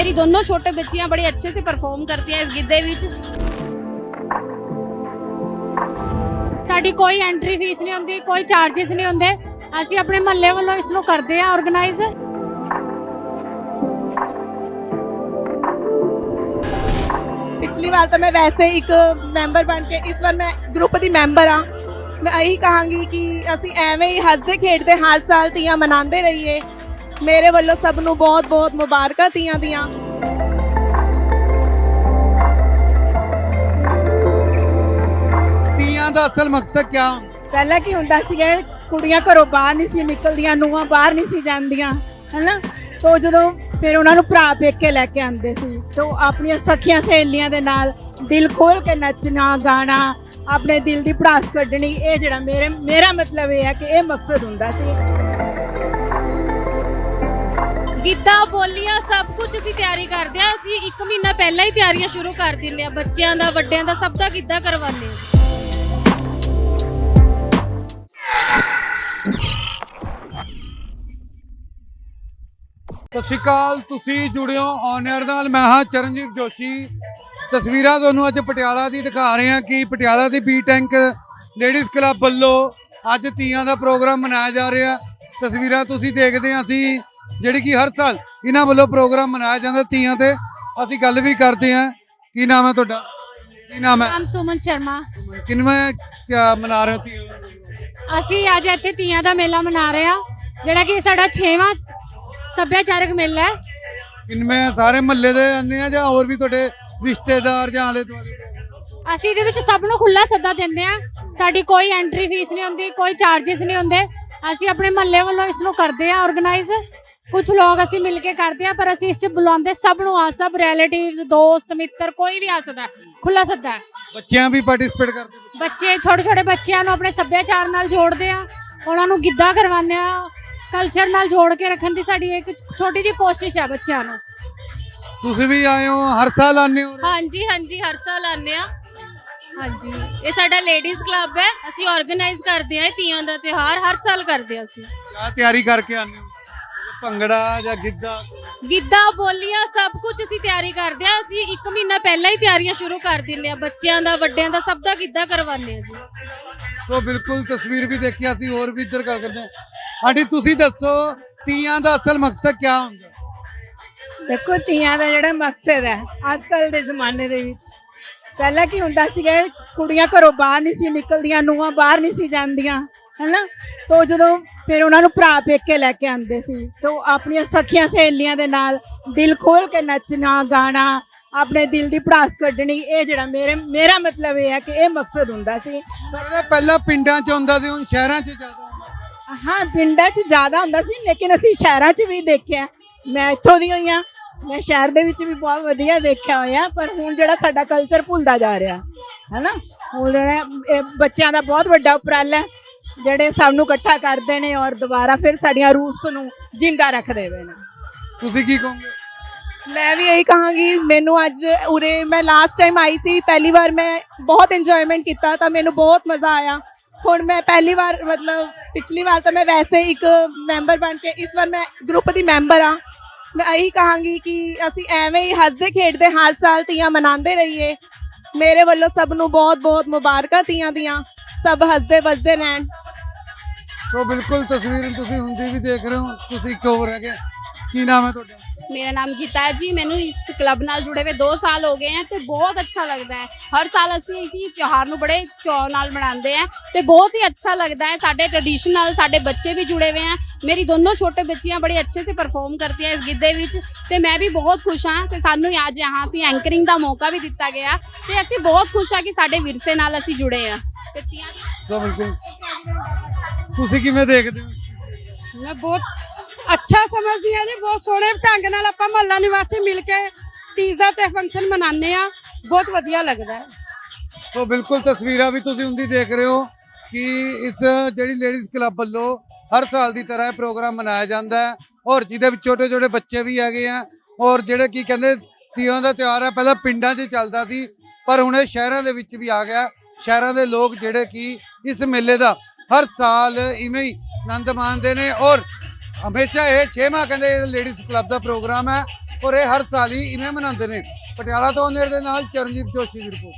ਮੇਰੀ ਦੋਨੋਂ ਛੋਟੇ ਬੱਚੀਆਂ ਬੜੇ ਅੱਛੇ ਸੇ ਪਰਫਾਰਮ ਕਰਤੀਆਂ ਇਸ ਗਿੱਧੇ ਵਿੱਚ ਸਾਡੀ ਕੋਈ ਐਂਟਰੀ ਫੀਸ ਨਹੀਂ ਹੁੰਦੀ ਕੋਈ ਚਾਰजेस ਨਹੀਂ ਹੁੰਦੇ ਅਸੀਂ ਆਪਣੇ ਮਹੱਲੇ ਵੱਲੋਂ ਇਸ ਨੂੰ ਕਰਦੇ ਹਾਂ ਆਰਗੇਨਾਈਜ਼ ਪਿਛਲੀ ਵਾਰ ਤਾਂ ਮੈਂ ਵੈਸੇ ਇੱਕ ਮੈਂਬਰ ਬਣ ਕੇ ਇਸ ਵਾਰ ਮੈਂ ਗਰੁੱਪ ਦੀ ਮੈਂਬਰ ਆ ਮੈਂ ਇਹੀ ਕਹਾਂਗੀ ਕਿ ਅਸੀਂ ਐਵੇਂ ਹੀ ਹੱਸਦੇ ਖੇਡਦੇ ਹਰ ਸਾਲ ਤੀਆਂ ਮਨਾਉਂਦੇ ਰਹੀਏ ਮੇਰੇ ਵੱਲੋਂ ਸਭ ਨੂੰ ਬਹੁਤ ਬਹੁਤ ਮੁਬਾਰਕਾਂ ਤੀਆਂ ਦੀਆਂ ਦਾ ਅਸਲ ਮਕਸਦ ਕਿਆ? ਹੁੰਦਾ ਪਹਿਲਾਂ ਕੀ ਹੁੰਦਾ ਸੀਗਾ ਕੁੜੀਆਂ ਘਰੋਂ ਬਾਹਰ ਨਹੀਂ ਸੀ ਨਿਕਲਦੀਆਂ ਨੂੰਹਾਂ ਬਾਹਰ ਨਹੀਂ ਸੀ ਜਾਂਦੀਆਂ ਹੈਨਾ? ਤੋਂ ਜਦੋਂ ਫਿਰ ਉਹਨਾਂ ਨੂੰ ਭਰਾ ਪੇਕੇ ਲੈ ਕੇ ਆਉਂਦੇ ਸੀ ਤੋਂ ਆਪਣੀਆਂ ਸਖੀਆਂ ਸਹੇਲੀਆਂ ਦੇ ਨਾਲ ਦਿਲ ਖੋਲ ਕੇ ਨੱਚਣਾ ਗਾਣਾ ਆਪਣੇ ਦਿਲ ਦੀ ਭੜਾਸ ਕੱਢਣੀ ਇਹ ਜਿਹੜਾ ਮੇਰੇ ਮੇਰਾ ਮਤਲਬ ਇਹ ਹੈ ਕਿ ਇਹ ਮਕਸਦ ਹੁੰਦਾ ਸੀ। ਗਿੱਧਾ ਬੋਲੀਆਂ ਸਭ ਕੁਝ ਅਸੀਂ ਤਿਆਰੀ ਕਰਦੇ ਆ ਅਸੀਂ 1 ਮਹੀਨਾ ਪਹਿਲਾਂ ਹੀ ਤਿਆਰੀਆਂ ਸ਼ੁਰੂ ਕਰ ਦਿੰਦੇ ਆ ਬੱਚਿਆਂ ਦਾ ਵੱਡਿਆਂ ਦਾ ਸਭ ਦਾ ਗਿੱਧਾ ਕਰਵਾਉਂਦੇ ਆ ਸਤਿ ਸ਼੍ਰੀ ਅਕਾਲ ਤੁਸੀਂ ਜੁੜਿਓ ਔਨ 에ਅਰ ਨਾਲ। ਮੈਂ ਹਾਂ ਚਰਨਜੀਤ ਜੋਸ਼ੀ। ਤਸਵੀਰਾਂ ਤੁਹਾਨੂੰ ਅੱਜ ਪਟਿਆਲਾ ਦੀ ਦਿਖਾ ਰਹੇ ਹਾਂ ਕਿ ਪਟਿਆਲਾ ਦੀ ਬੀ ਟੈਂਕ ਲੇਡੀਜ਼ ਕਲੱਬ ਵੱਲੋਂ ਅੱਜ ਤੀਆਂ ਦਾ ਪ੍ਰੋਗਰਾਮ ਮਨਾਇਆ ਜਾ ਰਿਹਾ। ਤਸਵੀਰਾਂ ਤੁਸੀਂ ਦੇਖਦੇ ਹਾਂ ਅਸੀਂ ਜਿਹੜੀ ਕਿ ਹਰ ਸਾਲ ਇਹਨਾਂ ਵੱਲੋਂ ਪ੍ਰੋਗਰਾਮ ਮਨਾਇਆ ਜਾਂਦਾ ਤੀਆਂ ਤੇ। ਅਸੀਂ ਗੱਲ ਵੀ ਕਰਦੇ ਹਾਂ। ਕੀ ਨਾਮ ਹੈ ਤੁਹਾਡਾ? ਕੀ ਨਾਮ ਹੈ? ਨਾਮ ਸੁਮਨ ਸ਼ਰਮਾ। ਕਿਨਵੇਂ ਕਿਆ ਮਨਾ ਰਹੇ ਹੋ? ਤੀਆਂ ਅਸੀਂ ਅੱਜ ਇੱਥੇ ਤੀਆਂ ਦਾ ਮੇਲਾ ਮਨਾ ਰਹੇ ਹਾਂ ਜਿਹੜਾ ਕਿ ਸਾਡਾ 6ਵਾਂ ਸੱਭਿਆਚਾਰਕ ਮੇਲਾ ਹੈ। ਕਿਨਵੇਂ ਸਾਰੇ ਮਹੱਲੇ ਦੇ ਆਉਂਦੇ ਆ ਜਾਂ ਹੋਰ ਵੀ ਤੁਹਾਡੇ ਰਿਸ਼ਤੇਦਾਰ ਜਾਂ ਆਲੇ ਦੁਆਲੇ? ਦੇ? ਅਸੀਂ ਇਹਦੇ ਵਿੱਚ ਸਭ ਨੂੰ ਖੁੱਲਾ ਸੱਦਾ ਦਿੰਦੇ ਹਾਂ। ਸਾਡੀ ਕੋਈ ਐਂਟਰੀ ਫੀਸ ਨਹੀਂ ਹੁੰਦੀ ਕੋਈ ਚਾਰजेस ਨਹੀਂ ਹੁੰਦੇ। ਅਸੀਂ ਆਪਣੇ ਮਹੱਲੇ ਵੱਲੋਂ ਇਸ ਨੂੰ ਕਰਦੇ ਹਾਂ ਆਰਗੇਨਾਈਜ਼ ਕੁਝ ਲੋਕ ਅਸੀਂ ਮਿਲ ਕੇ ਕਰਦੇ ਹਾਂ ਪਰ ਅਸੀਂ ਇਸ 'ਚ ਬੁਲਾਉਂਦੇ ਸਭ ਨੂੰ ਆ ਸਭ ਰਿਲੇਟਿਵਸ ਦੋਸਤ ਮਿੱਤਰ ਕੋਈ ਵੀ ਆ ਸਕਦਾ। ਖੁੱਲਾ ਸੱਦਾ ਹੈ। ਬੱਚਿਆਂ ਵੀ ਪਾਰਟਿਸਿਪੇਟ ਕਰਦੇ। ਬੱਚੇ ਛੋਟੇ ਛੋਟੇ ਬੱਚਿਆਂ ਨੂੰ ਆਪਣੇ ਸੱਭਿਆਚਾਰ ਨਾਲ ਜੋੜਦੇ ਆ ਉਹਨਾਂ ਨੂੰ ਗਿੱਧਾ ਕਰਵਾਉਂਦੇ ਆ ਕਲਚਰ ਨਾਲ ਜੋੜ ਕੇ ਰੱਖਣ ਦੀ ਸਾਡੀ ਇੱਕ ਛੋਟੀ ਜਿਹੀ ਕੋਸ਼ਿਸ਼ ਹੈ ਬੱਚਿਆਂ ਨੂੰ। ਤੁਸੀਂ ਵੀ ਆਏ ਹੋ ਹਰ ਸਾਲ ਆਉਂਦੇ ਹੋ ਹਾਂਜੀ ਹਾਂਜੀ ਹਰ ਸਾਲ ਆਉਂਦੇ ਆ ਹਾਂਜੀ ਇਹ ਸਾਡਾ ਲੇਡੀਜ਼ ਕਲੱਬ ਹੈ। ਅਸੀਂ ਆਰਗੇਨਾਈਜ਼ ਕਰਦੇ ਆ ਇਹ ਤੀਆਂ ਦਾ ਤਿਉਹਾਰ ਹਰ ਸਾਲ ਕਰਦੇ ਆ ਅਸੀਂ। ਕਿਆ ਤਿਆਰੀ ਕਰਕੇ ਆਉਂਦੇ ਹੋ? ਭੰਗੜਾ ਜਾਂ ਗਿੱਧਾ? ਗਿੱਧਾ ਬੋਲੀਆਂ ਸਭ ਕੁਝ ਅਸੀਂ ਤਿਆਰੀ ਕਰਦੇ ਆ ਅਸੀਂ 1 ਮਹੀਨਾ ਪਹਿਲਾਂ ਹੀ ਤਿਆਰੀਆਂ ਸ਼ੁਰੂ ਕਰ ਦਿੰਦੇ ਆ ਬੱਚਿਆਂ ਦਾ ਵੱਡਿਆਂ ਦਾ ਸਭ ਦਾ ਗਿੱਧਾ ਕਰਵਾਉਂਦੇ ਆ ਜੀ। ਸੋ ਬਿਲਕੁਲ ਤਸਵੀਰ ਵੀ ਦੇਖੀ ਅਸੀਂ ਹੋਰ ਵੀ ਇੱਧਰ ਗੱਲ ਕਰਦੇ ਹਾਂ। ਆਂਟੀ ਤੁਸੀਂ ਦੱਸੋ ਤੀਆਂ ਦਾ ਅਸਲ ਮਕਸਦ ਕਿਆ ਹੁੰਦਾ? ਦੇਖੋ ਤੀਆਂ ਦਾ ਜਿਹੜਾ ਮਕਸਦ ਹੈ ਅੱਜ ਕੱਲ ਦੇ ਜ਼ਮਾਨੇ ਦੇ ਵਿੱਚ ਪਹਿਲਾਂ ਕੀ ਹੁੰਦਾ ਸੀਗਾ ਕੁੜੀਆਂ ਘਰੋਂ ਬਾਹਰ ਨਹੀਂ ਸੀ ਨਿਕਲਦੀਆਂ ਨੂੰਹਾਂ ਬਾਹਰ ਨਹੀਂ ਸੀ ਜਾਂਦੀਆਂ ਹੈਨਾ? ਤੋਂ ਜਦੋਂ ਫਿਰ ਉਹਨਾਂ ਨੂੰ ਭਰਾ ਪੇਕੇ ਲੈ ਕੇ ਆਉਂਦੇ ਸੀ ਤੋਂ ਆਪਣੀਆਂ ਸਖੀਆਂ ਸਹੇਲੀਆਂ ਦੇ ਨਾਲ ਦਿਲ ਖੋਲ ਕੇ ਨੱਚਣਾ ਗਾਣਾ ਆਪਣੇ ਦਿਲ ਦੀ ਭੜਾਸ ਕੱਢਣੀ ਇਹ ਜਿਹੜਾ ਮੇਰੇ ਮੇਰਾ ਮਤਲਬ ਇਹ ਹੈ ਕਿ ਇਹ ਮਕਸਦ ਹੁੰਦਾ ਸੀ। ਪਹਿਲਾਂ ਪਿੰਡਾਂ 'ਚ ਹੁੰਦਾ ਸੀ ਹੁਣ ਸ਼ਹਿਰਾਂ 'ਚ ਜ਼ਿਆਦਾ ਹਾਂ ਪਿੰਡਾਂ 'ਚ ਜ਼ਿਆਦਾ ਹੁੰਦਾ ਸੀ ਲੇਕਿਨ ਅਸੀਂ ਸ਼ਹਿਰਾਂ 'ਚ ਵੀ ਦੇਖਿਆ। ਮੈਂ ਇੱਥੋਂ ਦੀ ਹੋਈ ਹਾਂ। ਮੈਂ ਸ਼ਹਿਰ ਦੇ ਵਿੱਚ ਵੀ ਬਹੁਤ ਵਧੀਆ ਦੇਖਿਆ ਹੋਇਆ ਪਰ ਹੁਣ ਜਿਹੜਾ ਸਾਡਾ ਕਲਚਰ ਭੁੱਲਦਾ ਜਾ ਰਿਹਾ ਹੈਨਾ? ਹੁਣ ਜਿਹੜਾ ਇਹ ਬੱਚਿਆਂ ਦਾ ਬਹੁਤ ਵੱਡਾ ਉਪਰਾਲਾ ਹੈ ਜਿਹੜੇ ਸਭ ਨੂੰ ਇਕੱਠਾ ਕਰਦੇ ਨੇ ਔਰ ਦੁਬਾਰਾ ਫਿਰ ਸਾਡੀਆਂ ਰੂਟਸ ਨੂੰ ਜਿੰਦਾ ਰੱਖਦੇ ਹੋਏ ਨੇ। ਤੁਸੀਂ ਕੀ ਕਹੋਗੇ? ਮੈਂ ਵੀ ਇਹੀ ਕਹਾਂਗੀ ਮੈਨੂੰ ਅੱਜ ਉਰੇ ਮੈਂ ਲਾਸਟ ਟਾਈਮ ਆਈ ਸੀ ਪਹਿਲੀ ਵਾਰ ਮੈਂ ਬਹੁਤ ਇੰਜੋਇਮੈਂਟ ਕੀਤਾ ਤਾਂ ਮੈਨੂੰ ਬਹੁਤ ਮਜ਼ਾ ਆਇਆ। ਹੁਣ ਮੈਂ ਪਹਿਲੀ ਵਾਰ, ਮਤਲਬ ਪਿਛਲੀ ਵਾਰ ਤਾਂ ਮੈਂ ਵੈਸੇ ਇੱਕ ਮੈਂਬਰ ਬਣ ਕੇ, ਇਸ ਵਾਰ ਮੈਂ ਗਰੁੱਪ ਦੀ ਮੈਂਬਰ ਆ ਮੈਂ ਇਹੀ ਕਹਾਂਗੀ ਕਿ ਅਸੀਂ ਐਵੇਂ ਹੀ ਹੱਸਦੇ ਖੇਡਦੇ ਹਰ ਸਾਲ ਤੀਆਂ ਮਨਾਉਂਦੇ ਰਹੀਏ। ਮੇਰੇ ਵੱਲੋਂ ਸਭ ਨੂੰ ਬਹੁਤ ਬਹੁਤ ਮੁਬਾਰਕਾਂ ਤੀਆਂ ਦੀਆਂ। ਸਭ ਹੱਸਦੇ ਵੱਸਦੇ ਰਹਿਣ। ਸੋ ਬਿਲਕੁਲ ਤਸਵੀਰ ਤੁਸੀਂ ਹੁੰਦੀ ਵੀ ਦੇਖ ਰਹੇ ਹੋ, ਤੁਸੀਂ ਇੱਕ ਹੋਰ ਹੈਗੇ ਕੀ ਨਾਮ ਹੈ ਤੁਹਾਡਾ? ਮੇਰਾ ਨਾਮ ਗੀਤਾ ਹੈ ਜੀ। ਮੈਨੂੰ ਇਸ ਕਲੱਬ ਨਾਲ ਜੁੜੇ ਹੋਏ 2 ਸਾਲ ਹੋ ਗਏ ਹੈ ਤੇ ਬਹੁਤ ਅੱਛਾ ਲੱਗਦਾ ਹੈ। ਹਰ ਸਾਲ ਅਸੀਂ ਇਸੀ ਤਿਉਹਾਰ ਨੂੰ ਬੜੇ ਚਾਅ ਨਾਲ ਮਨਾਉਂਦੇ ਆ ਤੇ ਬਹੁਤ ਹੀ ਅੱਛਾ ਲੱਗਦਾ ਹੈ। ਸਾਡੇ ਟ੍ਰੈਡੀਸ਼ਨਲ ਸਾਡੇ ਬੱਚੇ ਵੀ ਜੁੜੇ ਹੋਏ ਆ। ਮੇਰੀ ਦੋਨੋਂ ਛੋਟੇ ਬੱਚੀਆਂ ਬੜੇ ਅੱਛੇ ਸੇ ਪਰਫਾਰਮ ਕਰਤੀਆਂ ਇਸ ਗਿੱਧੇ ਵਿੱਚ ਤੇ ਮੈਂ ਵੀ ਬਹੁਤ ਖੁਸ਼ ਹਾਂ ਤੇ ਸਾਨੂੰ ਅੱਜ यहाँ ਅਸੀਂ ਐਂਕਰਿੰਗ ਦਾ ਮੌਕਾ ਵੀ ਦਿੱਤਾ ਗਿਆ ਤੇ ਅਸੀਂ ਬਹੁਤ ਖੁਸ਼ ਹਾਂ ਕਿ ਸਾਡੇ ਵਿਰਸੇ ਨਾਲ ਅਸੀਂ ਜੁੜੇ ਆ। ਤੇ ਤੀਆਂ ਸੋ ਬਿਲਕੁਲ। ਤੁਸੀਂ ਕਿਵੇਂ ਦੇਖਦੇ ਹੋ? ਮੈਂ ਬਹੁਤ ਅੱਛਾ ਸਮਝਦੀ ਹਾਂ ਜੀ, ਬਹੁਤ ਸੋਹਣੇ ਢੰਗ ਨਾਲ ਆਪਾਂ ਮਹੱਲਾ ਨਿਵਾਸੀ ਮਿਲ ਕੇ ਤੀਜ ਦਾ ਤੇ ਫੰਕਸ਼ਨ ਮਨਾਉਂਦੇ ਆ ਬਹੁਤ ਵਧੀਆ ਲੱਗਦਾ ਹੈ। ਸੋ ਬਿਲਕੁਲ ਤਸਵੀਰਾਂ ਵੀ ਤੁਸੀਂ ਹੁੰਦੀ ਦੇਖ ਰਹੇ ਹੋ ਕਿ ਇਸ ਜਿਹੜੀ ਲੇਡੀਜ਼ ਕਲੱਬ ਵੱਲੋਂ ਹਰ ਸਾਲ ਦੀ ਤਰ੍ਹਾਂ ਇਹ ਪ੍ਰੋਗਰਾਮ ਮਨਾਇਆ ਜਾਂਦਾ ਹੈ ਔਰ ਜਿਹਦੇ ਵਿੱਚ ਛੋਟੇ ਛੋਟੇ ਬੱਚੇ ਵੀ ਹੈਗੇ ਆ ਔਰ ਜਿਹੜੇ ਕੀ ਕਹਿੰਦੇ ਤੀਆਂ ਦਾ ਤਿਉਹਾਰ ਹੈ ਪਹਿਲਾਂ ਪਿੰਡਾਂ 'ਚ ਚੱਲਦਾ ਸੀ, ਪਰ ਹੁਣ ਇਹ ਸ਼ਹਿਰਾਂ ਦੇ ਵਿੱਚ ਵੀ ਆ ਗਿਆ। ਸ਼ਹਿਰਾਂ ਦੇ ਲੋਕ ਜਿਹੜੇ ਕਿ ਇਸ ਮੇਲੇ ਦਾ ਹਰ ਸਾਲ ਇਵੇਂ ਹੀ ਆਨੰਦ ਮਾਣਦੇ ਨੇ ਔਰ ਹਮੇਸ਼ਾ ਇਹ 6ਵਾਂ ਕਹਿੰਦੇ ਲੇਡੀਜ਼ ਕਲੱਬ ਦਾ ਪ੍ਰੋਗਰਾਮ ਹੈ ਔਰ ਇਹ ਹਰ ਸਾਲ ਹੀ ਇਵੇਂ ਮਨਾਉਂਦੇ ਨੇ। ਪਟਿਆਲਾ ਤੋਂ ਨੇੜ ਦੇ ਨਾਲ ਚਰਨਜੀਤ ਜੋਸ਼ੀ ਦੀ ਰਿਪੋਰਟ